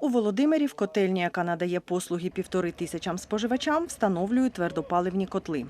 У Володимирі в котельні, яка надає послуги півтори тисячам споживачам, встановлюють твердопаливні котли.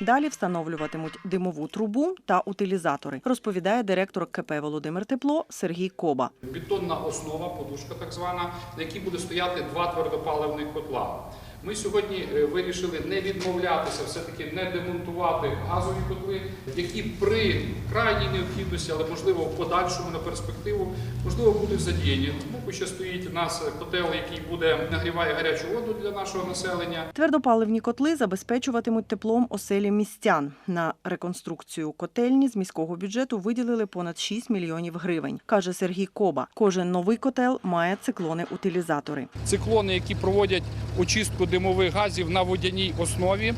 Далі встановлюватимуть димову трубу та утилізатори, розповідає директор КП Володимир Тепло Сергій Коба. Бетонна основа, подушка так звана, на якій буде стояти два твердопаливних котла. Ми сьогодні е, вирішили не відмовлятися, все-таки не демонтувати газові котли, які при крайній необхідності, але можливо в подальшому на перспективу, можливо, будуть задіяні. Боку ще стоїть у нас котел, який буде нагріває гарячу воду для нашого населення. Твердопаливні котли забезпечуватимуть теплом оселі містян. На реконструкцію котельні з міського бюджету виділили понад 6 мільйонів гривень, каже Сергій Коба. Кожен новий котел має циклони-утилізатори. циклони, які проводять очистку димових газів на водяній основі.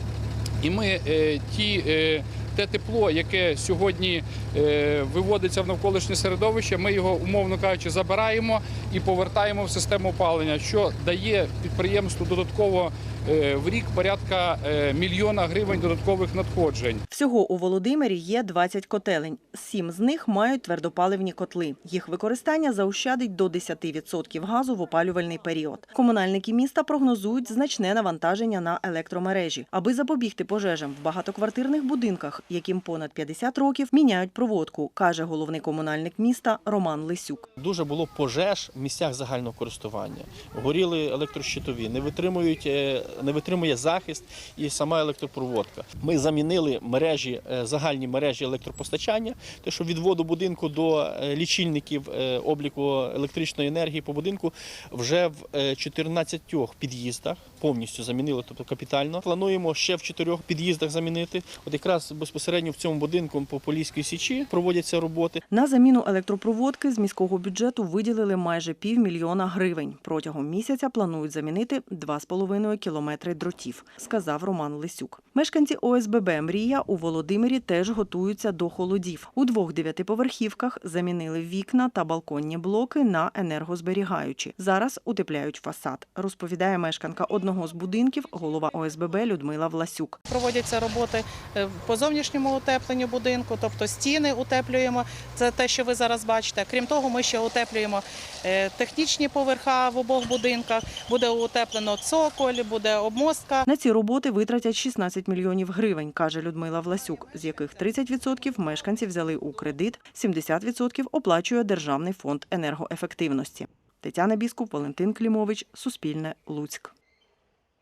І ми е, ті, е, те тепло, яке сьогодні е, виводиться в навколишнє середовище, ми його, умовно кажучи, забираємо і повертаємо в систему опалення, що дає підприємству додатково е, в рік порядка е, мільйона гривень додаткових надходжень. Всього у Володимирі є 20 котелень. Сім з них мають твердопаливні котли. Їх використання заощадить до 10% газу в опалювальний період. Комунальники міста прогнозують значне навантаження на електромережі. Аби запобігти пожежам в багатоквартирних будинках, яким понад 50 років, міняють проводку, каже головний комунальник міста Роман Лисюк. Дуже було пожеж в місцях загального користування. Горіли електрощитові, не витримують, е, не витримує захист і сама електропроводка. Ми замінили мережі, е, загальні мережі електропостачання, те, що від воду будинку до е, лічильників обліку електричної енергії по будинку вже в е, 14 під'їздах повністю замінили, тобто капітально. Плануємо ще в 4 під'їздах замінити. От якраз безпосередньо в цьому будинку по Поліській січі проводяться роботи. На заміну електропроводки з міського бюджету виділили майже півмільйона гривень. Протягом місяця планують замінити 2,5 кілометри дротів, сказав Роман Лисюк. Мешканці ОСББ Мрія у Володимирі теж готуються до холодів. У двох дев'ятиповерхівках замінили вікна та балконні блоки на енергозберігаючі. Зараз утепляють фасад, розповідає мешканка одного з будинків, голова ОСББ Людмила Власюк. Проводяться роботи е, по зовнішньому утепленню будинку, тобто стіни утеплюємо. Це те, що ви зараз бачите. Крім того, ми ще утеплюємо е, технічні поверха в обох будинках. Буде утеплено цоколь, буде обмостка. На ці роботи витратять 16 мільйонів гривень, каже Людмила Власюк, з яких 30% мешканці взяли у кредит, 70% оплачує Державний фонд енергоефективності. Тетяна Біскуп, Валентин Клімович, Суспільне, Луцьк.